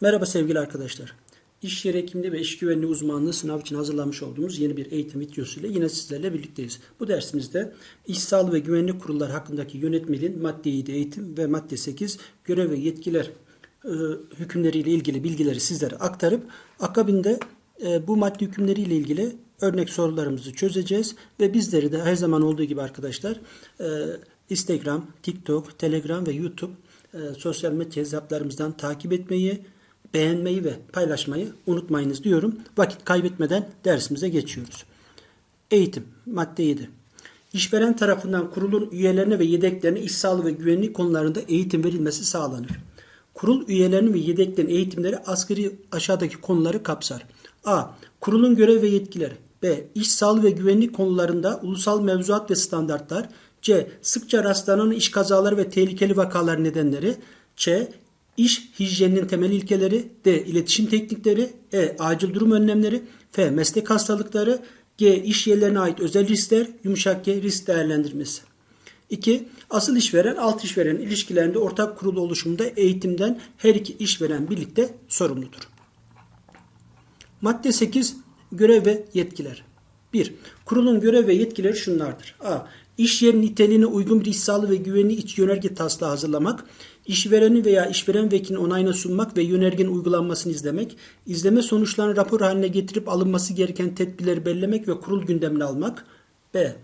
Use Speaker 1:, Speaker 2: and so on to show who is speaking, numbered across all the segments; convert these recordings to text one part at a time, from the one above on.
Speaker 1: Merhaba sevgili arkadaşlar. İş yeri hekimliği ve iş güvenliği uzmanlığı sınav için hazırlamış olduğumuz yeni bir eğitim videosuyla yine sizlerle birlikteyiz. Bu dersimizde iş sağlığı ve güvenlik kurulları hakkındaki yönetmeliğin madde 7 eğitim ve madde 8 görev ve yetkiler e, hükümleriyle ilgili bilgileri sizlere aktarıp akabinde e, bu madde hükümleriyle ilgili örnek sorularımızı çözeceğiz ve bizleri de her zaman olduğu gibi arkadaşlar e, Instagram, TikTok, Telegram ve YouTube e, sosyal medya hesaplarımızdan takip etmeyi, beğenmeyi ve paylaşmayı unutmayınız diyorum. Vakit kaybetmeden dersimize geçiyoruz. Eğitim madde 7. İşveren tarafından kurulun üyelerine ve yedeklerine iş sağlığı ve güvenlik konularında eğitim verilmesi sağlanır. Kurul üyelerinin ve yedeklerin eğitimleri asgari aşağıdaki konuları kapsar. A. Kurulun görev ve yetkileri. B. İş sağlığı ve güvenlik konularında ulusal mevzuat ve standartlar. C. Sıkça rastlanan iş kazaları ve tehlikeli vakalar nedenleri. Ç. İş hijyeninin temel ilkeleri. D. İletişim teknikleri. E. Acil durum önlemleri. F. Meslek hastalıkları. G. İş yerlerine ait özel riskler. Yumuşak G. Risk değerlendirmesi. 2. Asıl işveren alt işveren ilişkilerinde ortak kurulu oluşumunda eğitimden her iki işveren birlikte sorumludur. Madde 8 görev ve yetkiler. 1. Kurulun görev ve yetkileri şunlardır. A. İş yeri niteliğine uygun bir iş sağlığı ve güvenliği iç yönerge taslağı hazırlamak, işvereni veya işveren vekilinin onayına sunmak ve yönergenin uygulanmasını izlemek, izleme sonuçlarını rapor haline getirip alınması gereken tedbirleri belirlemek ve kurul gündemine almak. B.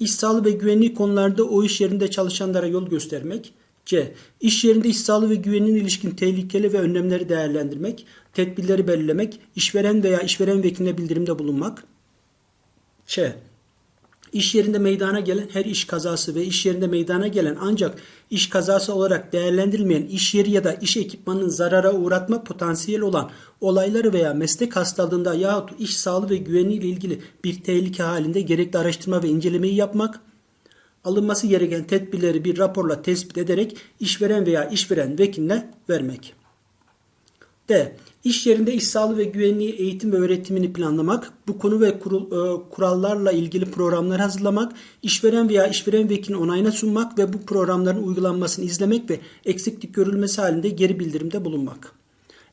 Speaker 1: İş sağlığı ve güvenliği konularda o iş yerinde çalışanlara yol göstermek. C. İş yerinde iş sağlığı ve güvenliğine ilişkin tehlikeli ve önlemleri değerlendirmek, tedbirleri belirlemek, işveren veya işveren vekiline bildirimde bulunmak. Ç. İş yerinde meydana gelen her iş kazası ve iş yerinde meydana gelen ancak iş kazası olarak değerlendirilmeyen iş yeri ya da iş ekipmanının zarara uğratma potansiyeli olan olayları veya meslek hastalığında yahut iş sağlığı ve güvenliği ile ilgili bir tehlike halinde gerekli araştırma ve incelemeyi yapmak, alınması gereken tedbirleri bir raporla tespit ederek işveren veya işveren vekiline vermek. D. İş yerinde iş sağlığı ve güvenliği eğitim ve öğretimini planlamak, bu konu ve kurul, e, kurallarla ilgili programlar hazırlamak, işveren veya işveren vekilinin onayına sunmak ve bu programların uygulanmasını izlemek ve eksiklik görülmesi halinde geri bildirimde bulunmak.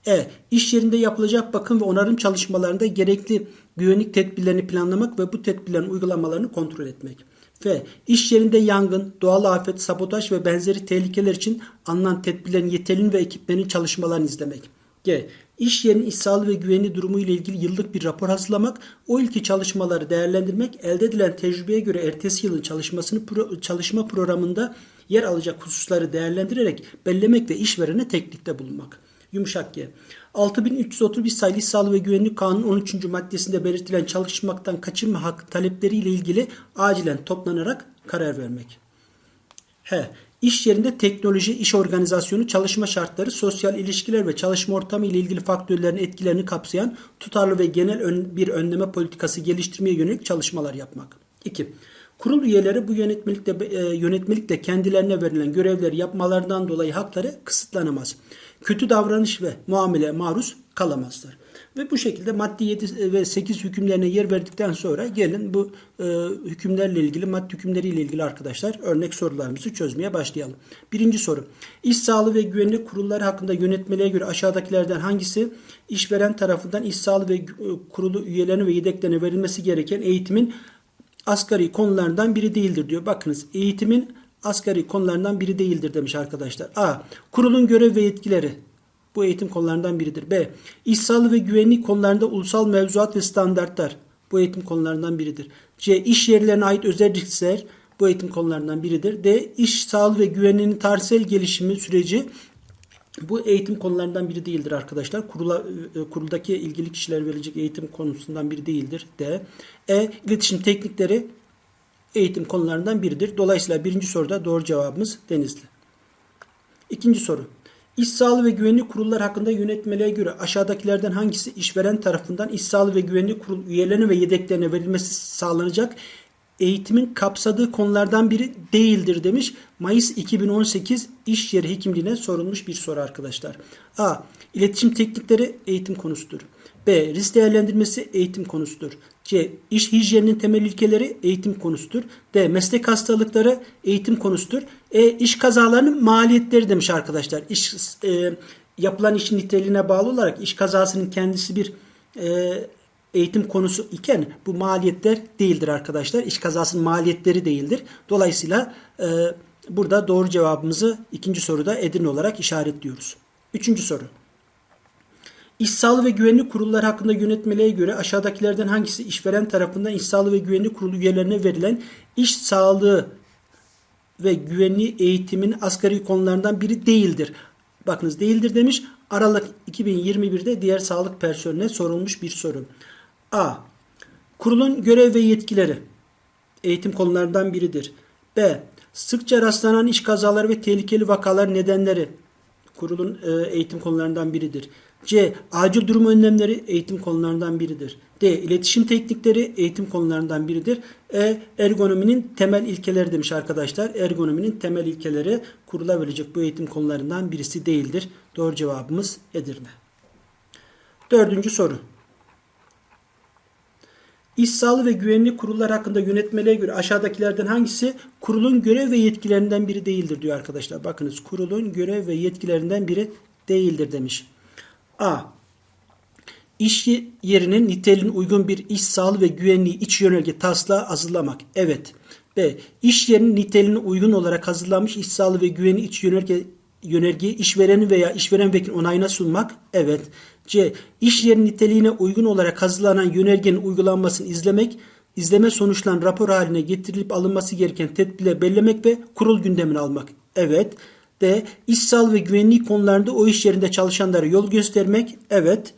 Speaker 1: E. İş yerinde yapılacak bakım ve onarım çalışmalarında gerekli güvenlik tedbirlerini planlamak ve bu tedbirlerin uygulamalarını kontrol etmek. F. İş yerinde yangın, doğal afet, sabotaj ve benzeri tehlikeler için alınan tedbirlerin yeterli ve ekiplerin çalışmalarını izlemek. İş yerinin iş sağlığı ve güvenliği durumu ile ilgili yıllık bir rapor hazırlamak, o ilki çalışmaları değerlendirmek, elde edilen tecrübeye göre ertesi yılın çalışmasını çalışma programında yer alacak hususları değerlendirerek bellemek ve işverene teklifte bulunmak. Yumuşak G. 6331 sayılı İş Sağlığı ve Güvenlik Kanunu 13. maddesinde belirtilen çalışmaktan kaçınma hakkı talepleriyle ilgili acilen toplanarak karar vermek. H. İş yerinde teknoloji, iş organizasyonu, çalışma şartları, sosyal ilişkiler ve çalışma ortamı ile ilgili faktörlerin etkilerini kapsayan tutarlı ve genel bir önleme politikası geliştirmeye yönelik çalışmalar yapmak. 2. Kurul üyeleri bu yönetmelikte, e, yönetmelikte kendilerine verilen görevleri yapmalarından dolayı hakları kısıtlanamaz. Kötü davranış ve muamele maruz kalamazlar. Ve bu şekilde madde 7 ve 8 hükümlerine yer verdikten sonra gelin bu e, hükümlerle ilgili, madde hükümleriyle ilgili arkadaşlar örnek sorularımızı çözmeye başlayalım. Birinci soru. İş sağlığı ve güvenlik kurulları hakkında yönetmeliğe göre aşağıdakilerden hangisi işveren tarafından iş sağlığı ve e, kurulu üyelerine ve yedeklerine verilmesi gereken eğitimin asgari konularından biri değildir diyor. Bakınız eğitimin asgari konularından biri değildir demiş arkadaşlar. A. Kurulun görev ve yetkileri. Bu eğitim konularından biridir. B. İş sağlığı ve güvenlik konularında ulusal mevzuat ve standartlar. Bu eğitim konularından biridir. C. İş yerlerine ait özel riskler. Bu eğitim konularından biridir. D. İş sağlığı ve güvenliğinin tarihsel gelişimi süreci. Bu eğitim konularından biri değildir arkadaşlar. Kurula, e, kuruldaki ilgili kişiler verilecek eğitim konusundan biri değildir. D. E. İletişim teknikleri eğitim konularından biridir. Dolayısıyla birinci soruda doğru cevabımız Denizli. İkinci soru. İş sağlığı ve güvenlik kurulları hakkında yönetmeliğe göre aşağıdakilerden hangisi işveren tarafından iş sağlığı ve güvenlik kurul üyelerine ve yedeklerine verilmesi sağlanacak eğitimin kapsadığı konulardan biri değildir demiş. Mayıs 2018 iş yeri hekimliğine sorulmuş bir soru arkadaşlar. A. İletişim teknikleri eğitim konusudur. B. Risk değerlendirmesi eğitim konusudur. C. İş hijyeninin temel ilkeleri eğitim konusudur. D. Meslek hastalıkları eğitim konusudur. E. İş kazalarının maliyetleri demiş arkadaşlar. İş, e, yapılan işin niteliğine bağlı olarak iş kazasının kendisi bir e, eğitim konusu iken bu maliyetler değildir arkadaşlar. İş kazasının maliyetleri değildir. Dolayısıyla e, burada doğru cevabımızı ikinci soruda Edirne olarak işaretliyoruz. Üçüncü soru. İş sağlığı ve güvenlik kurulları hakkında yönetmeliğe göre aşağıdakilerden hangisi işveren tarafından iş sağlığı ve güvenlik kurulu üyelerine verilen iş sağlığı ve güvenliği eğitimin asgari konularından biri değildir. Bakınız değildir demiş. Aralık 2021'de diğer sağlık personeline sorulmuş bir soru. A. Kurulun görev ve yetkileri eğitim konularından biridir. B. Sıkça rastlanan iş kazaları ve tehlikeli vakalar nedenleri kurulun e, eğitim konularından biridir. C. Acil durum önlemleri eğitim konularından biridir. D. İletişim teknikleri eğitim konularından biridir. E. Ergonominin temel ilkeleri demiş arkadaşlar. Ergonominin temel ilkeleri kurula verecek bu eğitim konularından birisi değildir. Doğru cevabımız Edirne. Dördüncü soru. İş sağlığı ve güvenlik kurulları hakkında yönetmeliğe göre aşağıdakilerden hangisi kurulun görev ve yetkilerinden biri değildir diyor arkadaşlar. Bakınız kurulun görev ve yetkilerinden biri değildir demiş. A. İş yerinin niteliğine uygun bir iş sağlığı ve güvenliği iç yönerge taslağı hazırlamak. Evet. B. İş yerinin niteliğine uygun olarak hazırlanmış iş sağlığı ve güvenliği iç yönerge yönergeyi işvereni veya işveren vekil onayına sunmak. Evet. C. İş yerinin niteliğine uygun olarak hazırlanan yönergenin uygulanmasını izlemek, izleme sonuçlarının rapor haline getirilip alınması gereken tedbirleri belirlemek ve kurul gündemine almak. Evet. D. İş sağlığı ve güvenliği konularında o iş yerinde çalışanlara yol göstermek. Evet.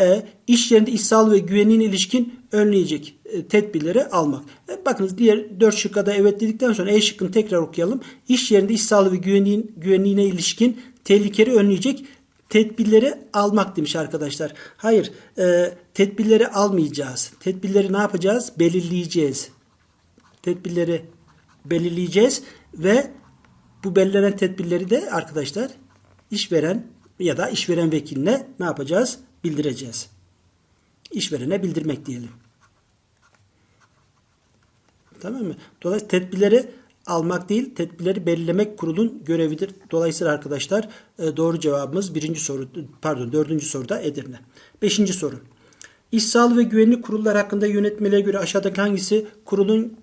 Speaker 1: E. İş yerinde iş sağlığı ve güvenliğine ilişkin önleyecek e, tedbirleri almak. E, bakınız diğer 4 şıkka da evet dedikten sonra E şıkkını tekrar okuyalım. İş yerinde iş sağlığı ve güvenliğin, güvenliğine ilişkin tehlikeleri önleyecek tedbirleri almak demiş arkadaşlar. Hayır, e, tedbirleri almayacağız. Tedbirleri ne yapacağız? Belirleyeceğiz. Tedbirleri belirleyeceğiz ve bu belirlenen tedbirleri de arkadaşlar işveren ya da işveren vekiline ne yapacağız? Bildireceğiz. İşverene bildirmek diyelim. Tamam mı? Dolayısıyla tedbirleri almak değil, tedbirleri belirlemek kurulun görevidir. Dolayısıyla arkadaşlar e, doğru cevabımız birinci soru, pardon dördüncü soruda Edirne. Beşinci soru. İş sağlığı ve güvenlik kurulları hakkında yönetmeliğe göre aşağıdaki hangisi kurulun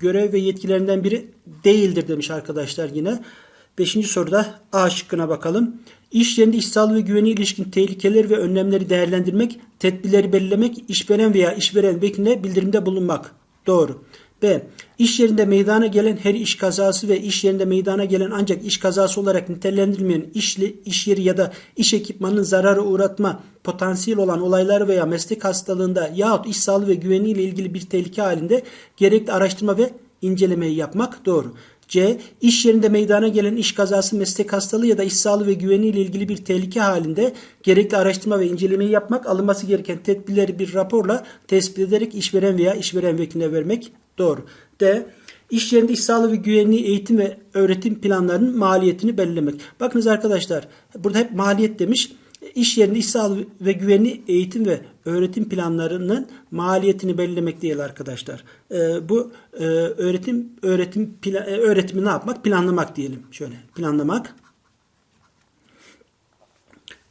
Speaker 1: görev ve yetkilerinden biri değildir demiş arkadaşlar yine. Beşinci soruda A şıkkına bakalım. İş yerinde iş sağlığı ve güvenliğe ilişkin tehlikeleri ve önlemleri değerlendirmek, tedbirleri belirlemek, işveren veya işveren vekiline bildirimde bulunmak. Doğru. B. İş yerinde meydana gelen her iş kazası ve iş yerinde meydana gelen ancak iş kazası olarak nitelendirilmeyen işli, iş yeri ya da iş ekipmanının zararı uğratma potansiyel olan olaylar veya meslek hastalığında yahut iş sağlığı ve güvenliği ile ilgili bir tehlike halinde gerekli araştırma ve incelemeyi yapmak doğru. C. İş yerinde meydana gelen iş kazası, meslek hastalığı ya da iş sağlığı ve güvenliği ile ilgili bir tehlike halinde gerekli araştırma ve incelemeyi yapmak, alınması gereken tedbirleri bir raporla tespit ederek işveren veya işveren vekiline vermek doğru. D. İş yerinde iş sağlığı ve güvenliği eğitim ve öğretim planlarının maliyetini belirlemek. Bakınız arkadaşlar burada hep maliyet demiş. İş yerinde iş sağlığı ve güvenliği eğitim ve öğretim planlarının maliyetini belirlemek değil arkadaşlar. Ee, bu e, öğretim öğretim plan, e, öğretimi ne yapmak? Planlamak diyelim. Şöyle planlamak.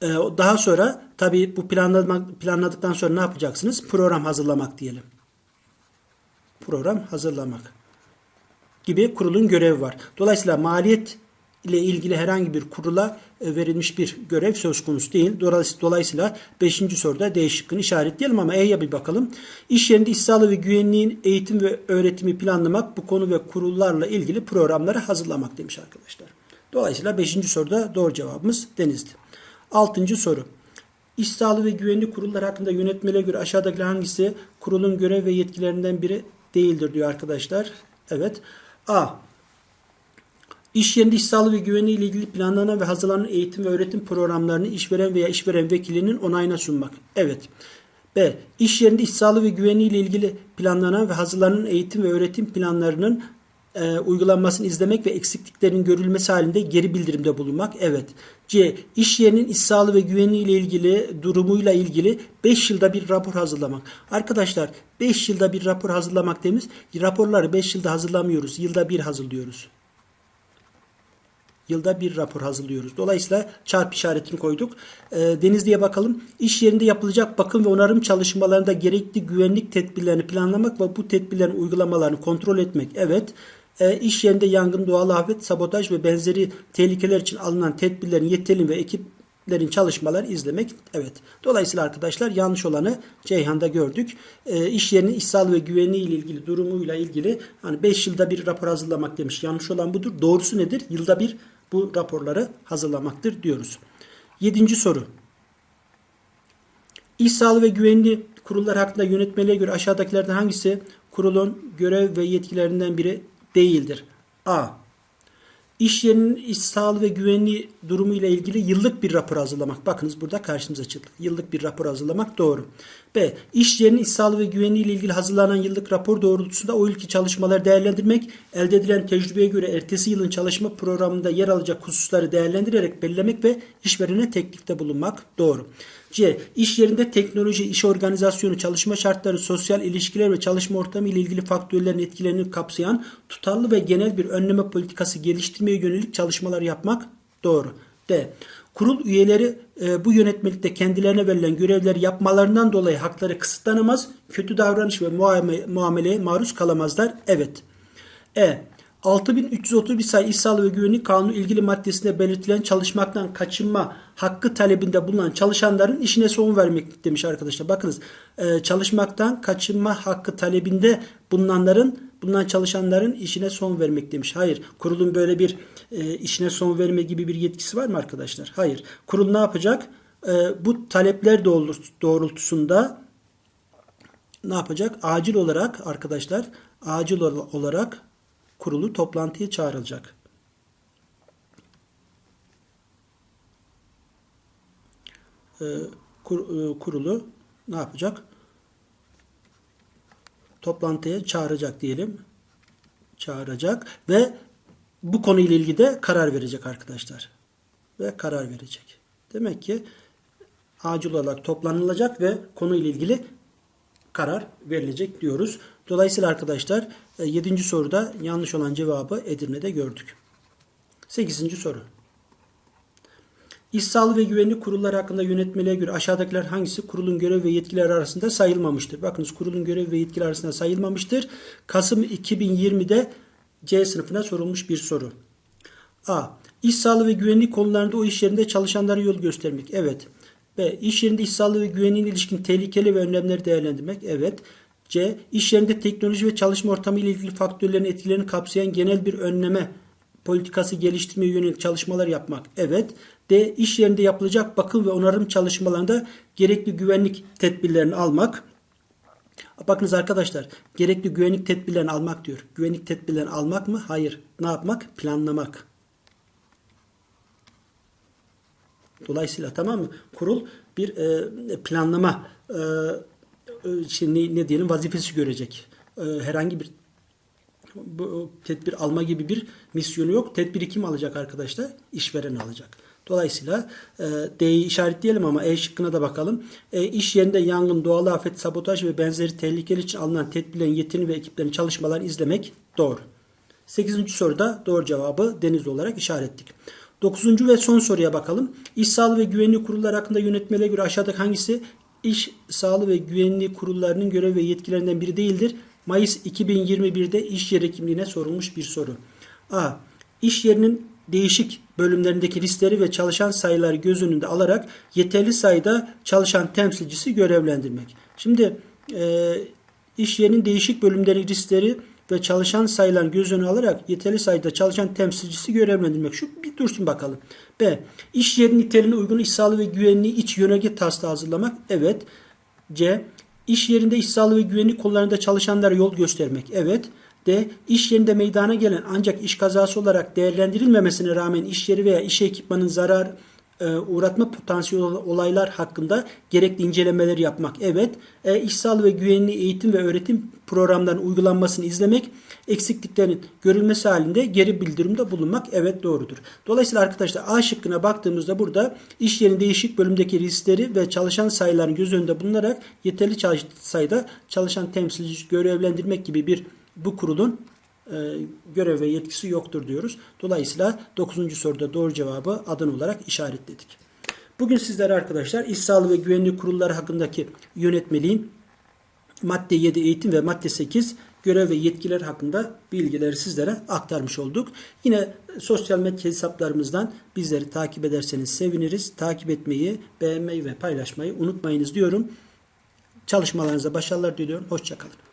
Speaker 1: Ee, daha sonra tabii bu planlamak planladıktan sonra ne yapacaksınız? Program hazırlamak diyelim. Program hazırlamak gibi kurulun görevi var. Dolayısıyla maliyet ile ilgili herhangi bir kurula e, verilmiş bir görev söz konusu değil. Dolayısıyla 5. soruda D şıkkını işaretleyelim ama E'ye bir bakalım. İş yerinde iş sağlığı ve güvenliğin eğitim ve öğretimi planlamak, bu konu ve kurullarla ilgili programları hazırlamak demiş arkadaşlar. Dolayısıyla 5. soruda doğru cevabımız Denizli. 6. soru. İş sağlığı ve güvenlik kurulları hakkında yönetmeliğe göre aşağıdaki hangisi kurulun görev ve yetkilerinden biri değildir diyor arkadaşlar. Evet. A. İş yerinde iş sağlığı ve güvenliği ile ilgili planlanan ve hazırlanan eğitim ve öğretim programlarını işveren veya işveren vekilinin onayına sunmak. Evet. B. İş yerinde iş sağlığı ve güvenliği ile ilgili planlanan ve hazırlanan eğitim ve öğretim planlarının e, uygulanmasını izlemek ve eksikliklerin görülmesi halinde geri bildirimde bulunmak. Evet. C. İş yerinin iş sağlığı ve güvenliği ile ilgili durumuyla ilgili 5 yılda bir rapor hazırlamak. Arkadaşlar 5 yılda bir rapor hazırlamak temiz. Raporları 5 yılda hazırlamıyoruz. Yılda bir hazırlıyoruz. Yılda bir rapor hazırlıyoruz. Dolayısıyla çarpı işaretini koyduk. E, Denizli'ye bakalım. İş yerinde yapılacak bakım ve onarım çalışmalarında gerekli güvenlik tedbirlerini planlamak ve bu tedbirlerin uygulamalarını kontrol etmek. Evet. E, iş yerinde yangın, doğal afet, sabotaj ve benzeri tehlikeler için alınan tedbirlerin yeterli ve ekiplerin çalışmaları izlemek. Evet. Dolayısıyla arkadaşlar yanlış olanı Ceyhan'da gördük. E, iş yerinin iş sağlığı ve güvenliği ile ilgili durumuyla ilgili hani 5 yılda bir rapor hazırlamak demiş. Yanlış olan budur. Doğrusu nedir? Yılda bir bu raporları hazırlamaktır diyoruz. Yedinci soru. İş sağlığı ve güvenliği kurullar hakkında yönetmeliğe göre aşağıdakilerden hangisi kurulun görev ve yetkilerinden biri değildir? A. İş yerinin iş sağlığı ve güvenliği durumu ile ilgili yıllık bir rapor hazırlamak. Bakınız burada karşımıza çıktı. Yıllık bir rapor hazırlamak doğru. B. İş yerinin iş sağlığı ve güvenliği ile ilgili hazırlanan yıllık rapor doğrultusunda o yılki çalışmaları değerlendirmek, elde edilen tecrübeye göre ertesi yılın çalışma programında yer alacak hususları değerlendirerek belirlemek ve işverene teklifte bulunmak doğru. C. İş yerinde teknoloji, iş organizasyonu, çalışma şartları, sosyal ilişkiler ve çalışma ortamı ile ilgili faktörlerin etkilerini kapsayan tutarlı ve genel bir önleme politikası geliştirmeye yönelik çalışmalar yapmak doğru. D. Kurul üyeleri e, bu yönetmelikte kendilerine verilen görevleri yapmalarından dolayı hakları kısıtlanamaz, kötü davranış ve muamele, muameleye maruz kalamazlar. Evet. E. 6331 sayı İş Sağlığı ve Güvenlik Kanunu ilgili maddesinde belirtilen çalışmaktan kaçınma hakkı talebinde bulunan çalışanların işine son vermek demiş arkadaşlar. Bakınız e, çalışmaktan kaçınma hakkı talebinde bulunanların bulunan çalışanların işine son vermek demiş. Hayır. Kurulun böyle bir e, işine son verme gibi bir yetkisi var mı arkadaşlar? Hayır. Kurul ne yapacak? E, bu talepler doğrultusunda ne yapacak? Acil olarak arkadaşlar acil olarak kurulu toplantıya çağrılacak. Ee, e, kurulu ne yapacak? Toplantıya çağıracak diyelim. Çağıracak ve bu konuyla ilgili de karar verecek arkadaşlar. Ve karar verecek. Demek ki acil olarak toplanılacak ve konuyla ilgili karar verilecek diyoruz. Dolayısıyla arkadaşlar 7. E, soruda yanlış olan cevabı Edirne'de gördük. 8. soru. İş sağlığı ve güvenlik kurulları hakkında yönetmeliğe göre aşağıdakiler hangisi kurulun görev ve yetkileri arasında sayılmamıştır? Bakınız kurulun görev ve yetkileri arasında sayılmamıştır. Kasım 2020'de C sınıfına sorulmuş bir soru. A. İş sağlığı ve güvenlik konularında o iş yerinde çalışanlara yol göstermek. Evet. B. İş yerinde iş sağlığı ve güvenliğine ilişkin tehlikeli ve önlemleri değerlendirmek. Evet. C. İş yerinde teknoloji ve çalışma ortamı ile ilgili faktörlerin etkilerini kapsayan genel bir önleme politikası geliştirmeye yönelik çalışmalar yapmak. Evet. D. İş yerinde yapılacak bakım ve onarım çalışmalarında gerekli güvenlik tedbirlerini almak. Bakınız arkadaşlar gerekli güvenlik tedbirlerini almak diyor. Güvenlik tedbirlerini almak mı? Hayır. Ne yapmak? Planlamak. Dolayısıyla tamam mı? Kurul bir e, planlama e, şimdi ne diyelim vazifesi görecek. E, herhangi bir tedbir alma gibi bir misyonu yok. Tedbiri kim alacak arkadaşlar? İşveren alacak. Dolayısıyla e, D'yi işaretleyelim ama E şıkkına da bakalım. E, iş yerinde yangın, doğal afet, sabotaj ve benzeri tehlikeli için alınan tedbirlerin yetini ve ekiplerin çalışmalarını izlemek doğru. 8. soruda doğru cevabı deniz olarak işaretledik. Dokuzuncu ve son soruya bakalım. İş sağlığı ve güvenlik kurulları hakkında yönetmeliğe göre aşağıdaki hangisi iş sağlığı ve güvenlik kurullarının görev ve yetkilerinden biri değildir? Mayıs 2021'de iş yeri kimliğine sorulmuş bir soru. A. İş yerinin değişik bölümlerindeki riskleri ve çalışan sayıları göz önünde alarak yeterli sayıda çalışan temsilcisi görevlendirmek. Şimdi e, iş yerinin değişik bölümleri riskleri ve çalışan sayılan göz önüne alarak yeterli sayıda çalışan temsilcisi görevlendirmek. Şu bir dursun bakalım. B. İş yerinin niteliğine uygun iş sağlığı ve güvenliği iç yönerge taslağı hazırlamak. Evet. C. İş yerinde iş sağlığı ve güvenlik konularında çalışanlara yol göstermek. Evet. D. İş yerinde meydana gelen ancak iş kazası olarak değerlendirilmemesine rağmen iş yeri veya iş ekipmanın zarar e, uğratma potansiyeli olaylar hakkında gerekli incelemeler yapmak. Evet. E, iş sağlığı ve güvenli eğitim ve öğretim programlarının uygulanmasını izlemek, eksikliklerin görülmesi halinde geri bildirimde bulunmak evet doğrudur. Dolayısıyla arkadaşlar A şıkkına baktığımızda burada iş yerinin değişik bölümdeki riskleri ve çalışan sayıların göz önünde bulunarak yeterli sayıda çalışan temsilci görevlendirmek gibi bir bu kurulun görev ve yetkisi yoktur diyoruz. Dolayısıyla 9. soruda doğru cevabı adan olarak işaretledik. Bugün sizlere arkadaşlar İş Sağlığı ve Güvenlik Kurulları hakkındaki yönetmeliğin madde 7 eğitim ve madde 8 görev ve yetkiler hakkında bilgileri sizlere aktarmış olduk. Yine sosyal medya hesaplarımızdan bizleri takip ederseniz seviniriz. Takip etmeyi, beğenmeyi ve paylaşmayı unutmayınız diyorum. Çalışmalarınıza başarılar diliyorum. Hoşçakalın.